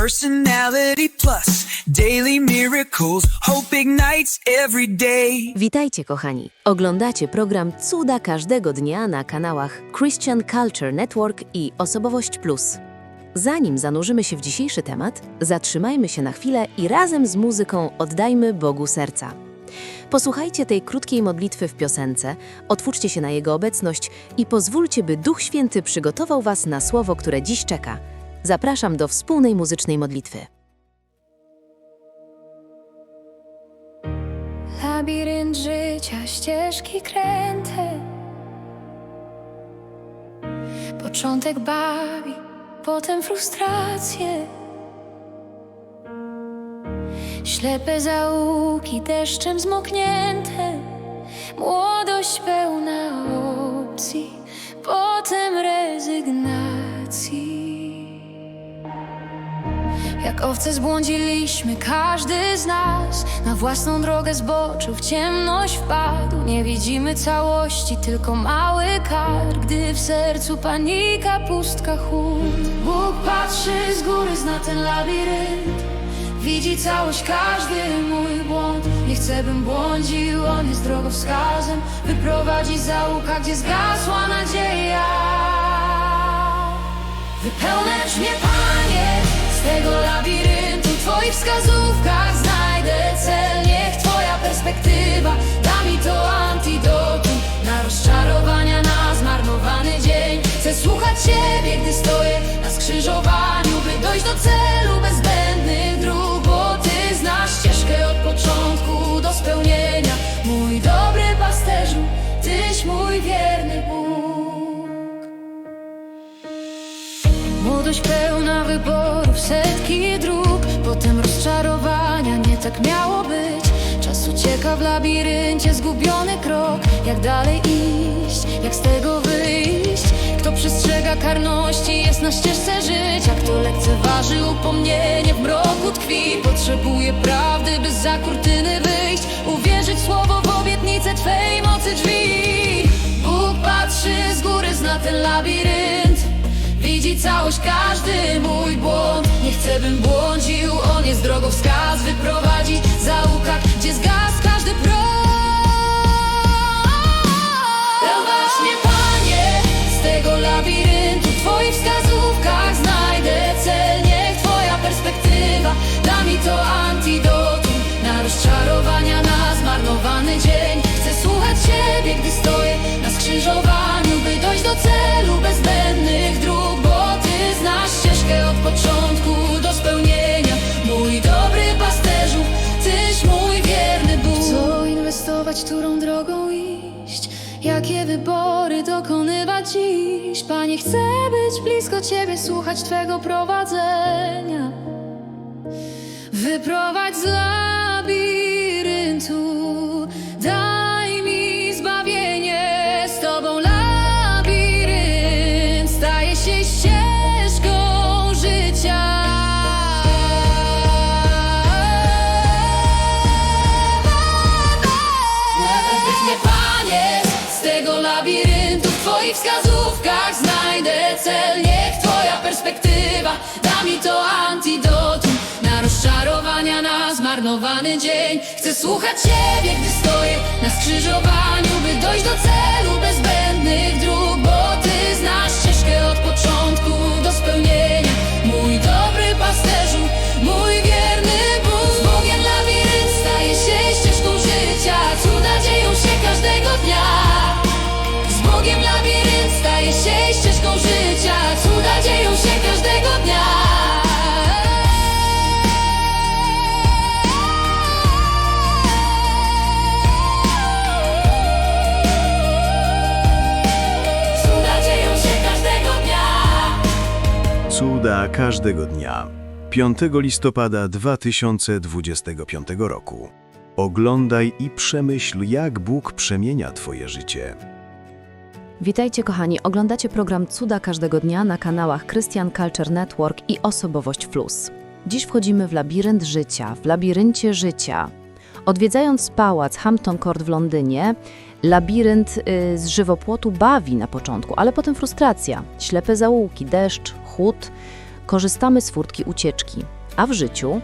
Personality plus, daily miracles, hope ignites every day. Witajcie, kochani. Oglądacie program Cuda każdego dnia na kanałach Christian Culture Network i Osobowość Plus. Zanim zanurzymy się w dzisiejszy temat, zatrzymajmy się na chwilę i razem z muzyką oddajmy Bogu serca. Posłuchajcie tej krótkiej modlitwy w piosence, otwórzcie się na Jego obecność i pozwólcie, by Duch Święty przygotował Was na słowo, które dziś czeka. Zapraszam do wspólnej muzycznej modlitwy. Labirynt życia, ścieżki kręte. Początek bawi, potem frustracje. Ślepe zaułki, deszczem zmoknięte. Młodość pełna opcji, potem rezygnacji. Jak owce zbłądziliśmy, każdy z nas Na własną drogę zboczył, w ciemność wpadł. Nie widzimy całości, tylko mały kar Gdy w sercu panika, pustka chłód Bóg patrzy z góry, zna ten labirynt. Widzi całość, każdy mój błąd. Nie chcę, bym błądził, On jest drogowskazem. Wyprowadzi z zaułka, gdzie zgasła nadzieja. Wypełniać mnie, Panie, tego labiryntu. Twoich wskazówkach znajdę cel. Niech Twoja perspektywa da mi to antidotum Na rozczarowania, na zmarnowany dzień. Chcę słuchać Ciebie, gdy stoję na skrzyżowaniu By dojść do celu labiryncie, zgubiony krok. Jak dalej iść, jak z tego wyjść? Kto przestrzega karności, jest na ścieżce życia. Kto lekceważy upomnienie, w mroku tkwi. Potrzebuje prawdy, by za kurtyny wyjść. Uwierzyć słowo w obietnicę Twej mocy drzwi. Bóg patrzy z góry, zna ten labirynt. Widzi całość, każdy mój błąd. Nie chcę, bym błądził, On jest drogowskaz którą drogą iść? Jakie wybory dokonywać dziś? Panie, chcę być blisko Ciebie Słuchać Twego prowadzenia. Wyprowadź z labiryntu Twoich wskazówkach znajdę cel. Niech Twoja perspektywa da mi to antidotum Na rozczarowania, na zmarnowany dzień. Chcę słuchać Ciebie, gdy stoję na skrzyżowaniu By dojść do celu bez zbędnych dróg Bo Ty znasz ścieżkę od początku każdego dnia. 5 listopada 2025 roku. Oglądaj i przemyśl, jak Bóg przemienia Twoje życie. Witajcie kochani, oglądacie program Cuda każdego dnia na kanałach Christian Culture Network i Osobowość Plus. Dziś wchodzimy w labirynt życia, w labiryncie życia. Odwiedzając pałac Hampton Court w Londynie, labirynt y, z żywopłotu bawi na początku, ale potem frustracja, ślepe zaułki, deszcz, chłód, korzystamy z furtki ucieczki, a w życiu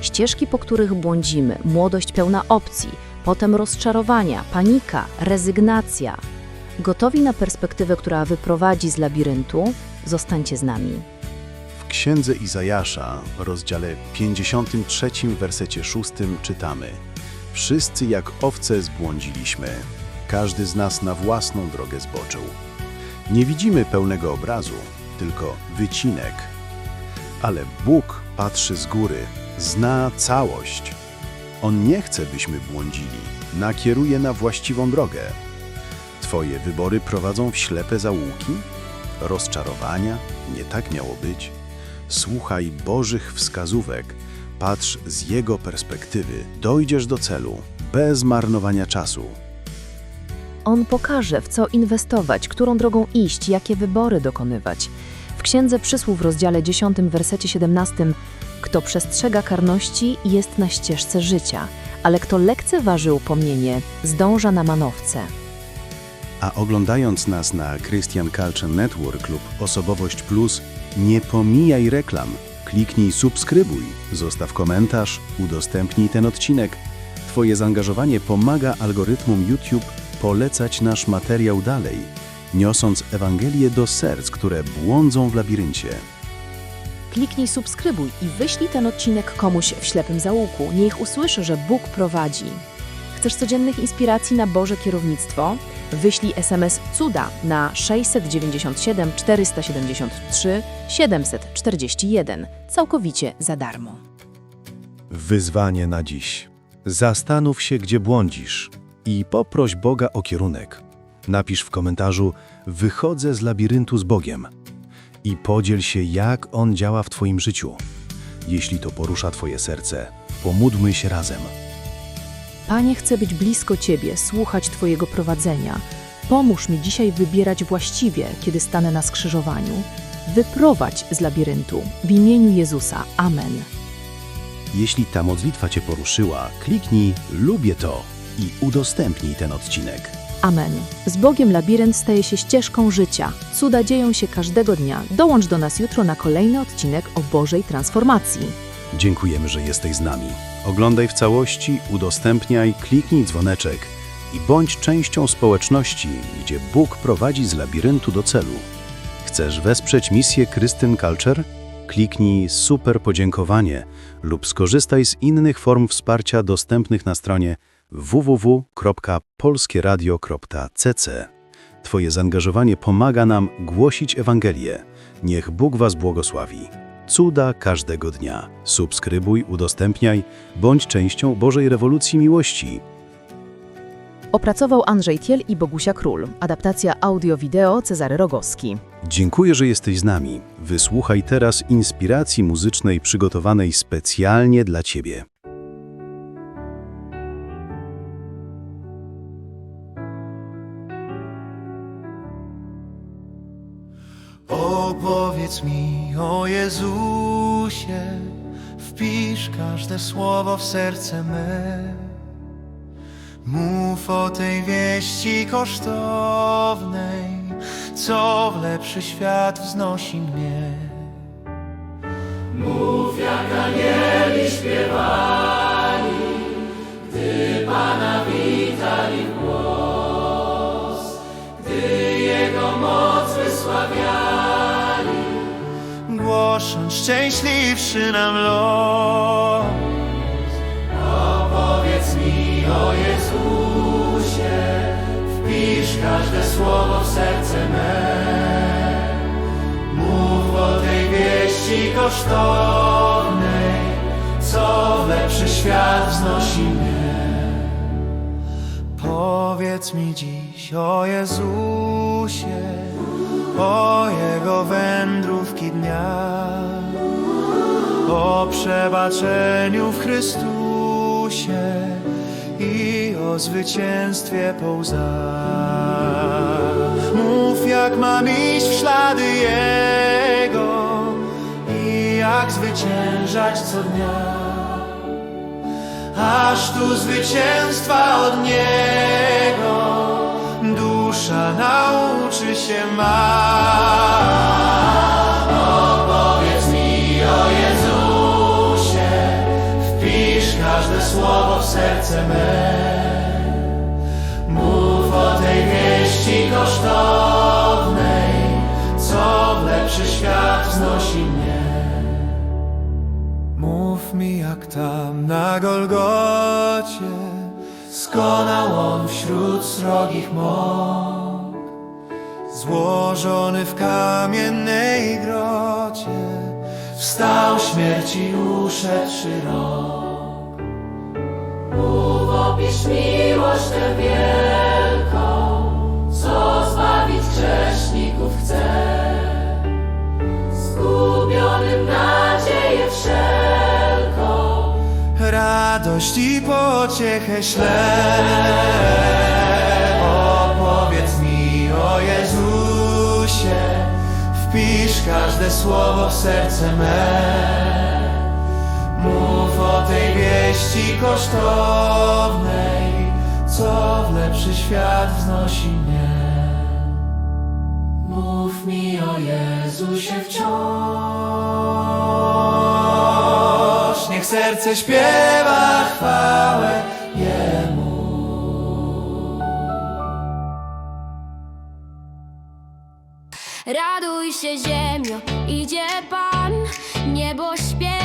ścieżki, po których błądzimy, młodość pełna opcji, potem rozczarowania, panika, rezygnacja. Gotowi na perspektywę, która wyprowadzi z labiryntu? Zostańcie z nami. W księdze Izajasza, rozdziale 53, wersecie 6 czytamy: Wszyscy jak owce zbłądziliśmy, każdy z nas na własną drogę zboczył. Nie widzimy pełnego obrazu, tylko wycinek. Ale Bóg patrzy z góry, zna całość. On nie chce, byśmy błądzili, nakieruje na właściwą drogę. Twoje wybory prowadzą w ślepe zaułki? Rozczarowania? Nie tak miało być. Słuchaj Bożych wskazówek, patrz z Jego perspektywy, dojdziesz do celu, bez marnowania czasu. On pokaże, w co inwestować, którą drogą iść, jakie wybory dokonywać. W Księdze Przysłów rozdziale 10, wersecie 17 Kto przestrzega karności, jest na ścieżce życia, ale kto lekceważy upomnienie, zdąża na manowce. A oglądając nas na Christian Culture Network lub Osobowość Plus, nie pomijaj reklam. Kliknij subskrybuj, zostaw komentarz, udostępnij ten odcinek. Twoje zaangażowanie pomaga algorytmom YouTube polecać nasz materiał dalej, niosąc Ewangelię do serc, które błądzą w labiryncie. Kliknij subskrybuj i wyślij ten odcinek komuś w ślepym zaułku. Niech usłyszy, że Bóg prowadzi. Chcesz codziennych inspiracji na Boże kierownictwo? Wyślij SMS CUDA na 697 473 741 całkowicie za darmo. Wyzwanie na dziś. Zastanów się, gdzie błądzisz i poproś Boga o kierunek. Napisz w komentarzu: Wychodzę z labiryntu z Bogiem i podziel się, jak On działa w Twoim życiu. Jeśli to porusza Twoje serce, pomódlmy się razem. Panie, chcę być blisko Ciebie, słuchać Twojego prowadzenia. Pomóż mi dzisiaj wybierać właściwie, kiedy stanę na skrzyżowaniu. Wyprowadź z labiryntu. W imieniu Jezusa. Amen. Jeśli ta modlitwa Cię poruszyła, kliknij Lubię to i udostępnij ten odcinek. Amen. Z Bogiem labirynt staje się ścieżką życia. Cuda dzieją się każdego dnia. Dołącz do nas jutro na kolejny odcinek o Bożej transformacji. Dziękujemy, że jesteś z nami. Oglądaj w całości, udostępniaj, kliknij dzwoneczek i bądź częścią społeczności, gdzie Bóg prowadzi z labiryntu do celu. Chcesz wesprzeć misję Krystyn Culture? Kliknij super podziękowanie lub skorzystaj z innych form wsparcia dostępnych na stronie www.polskieradio.cc. Twoje zaangażowanie pomaga nam głosić Ewangelię. Niech Bóg Was błogosławi. Cuda każdego dnia. Subskrybuj, udostępniaj, bądź częścią Bożej rewolucji miłości. Opracował Andrzej Thiel i Bogusia Król. Adaptacja audio-wideo Cezary Rogowski. Dziękuję, że jesteś z nami. Wysłuchaj teraz inspiracji muzycznej przygotowanej specjalnie dla Ciebie. Opowiedz mi o Jezusie, wpisz każde słowo w serce me. Mów o tej wieści kosztownej, co w lepszy świat wznosi mnie. Głosząc szczęśliwszy nam los. Opowiedz mi o Jezusie, wpisz każde słowo w serce me. Mów o tej wieści kosztownej, co w lepszy świat wznosi mnie. Powiedz mi dziś o Jezusie, o Jego wędrówki dnia, o przebaczeniu w Chrystusie i o zwycięstwie po łzach. Mów, jak mam iść w ślady Jego i jak zwyciężać co dnia aż tu zwycięstwa od Niego dusza nauczy się ma. Słowo w serce me. Mów o tej wieści kosztownej, co w lepszy świat wznosi mnie. Mów mi jak tam na Golgocie Skonał on wśród srogich mąk Złożony w kamiennej grocie Wstał śmierci uszedłszy rok Radość i pociechę ślę. Opowiedz mi o Jezusie, wpisz każde słowo w serce me. Wieści kosztownej, co w lepszy świat wznosi mnie. Mów mi o Jezusie wciąż. Niech serce śpiewa chwałę Jemu. Raduj się ziemio, idzie Pan. Niebo śpiewa,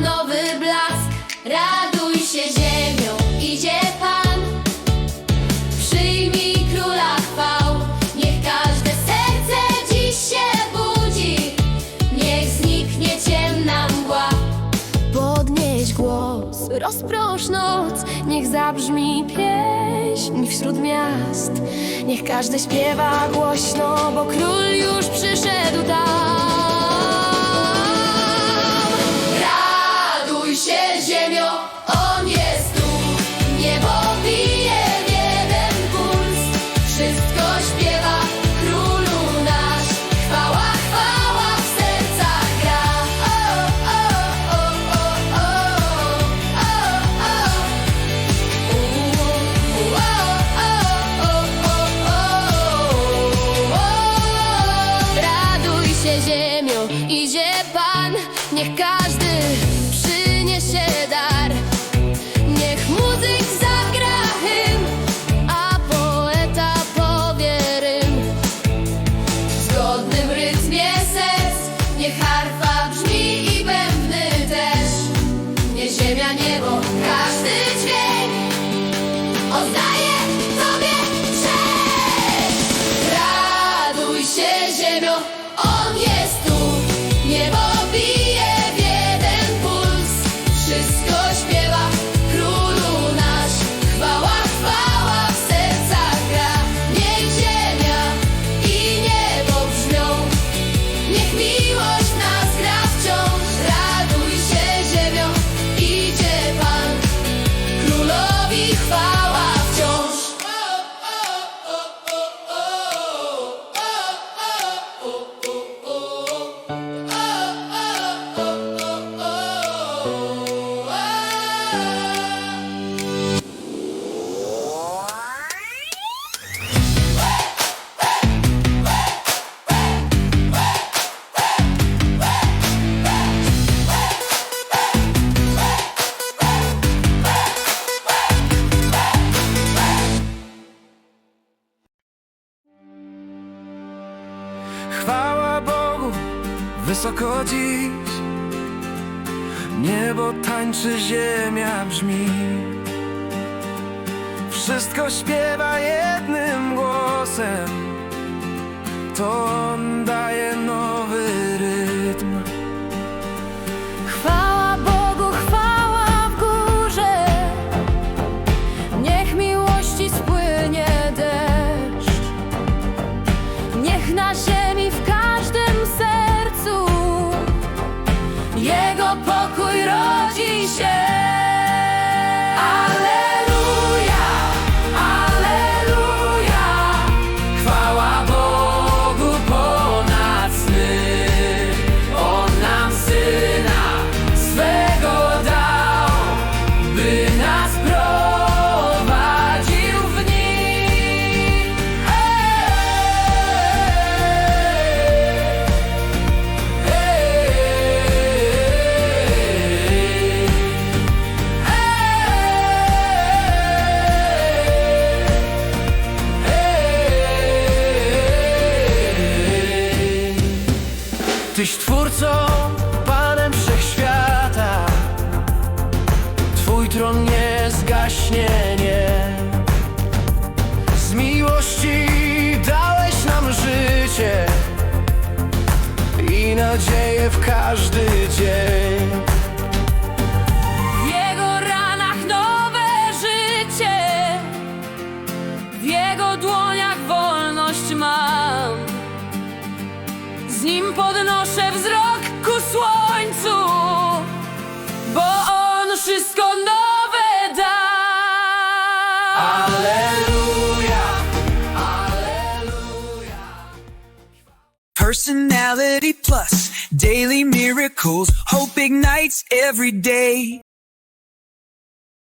Nowy blask. Raduj się ziemio, idzie Pan. Przyjmij króla chwał. Niech każde serce dziś się budzi. Niech zniknie ciemna mgła. Podnieś głos, rozprosz noc, niech zabrzmi pieśń wśród miast. Niech każdy śpiewa głośno, bo król już przyszedł tam. Ziemia brzmi. Wszystko śpiewa jednym głosem. To On daje nowy Personality Plus, daily miracles, hope ignites every day.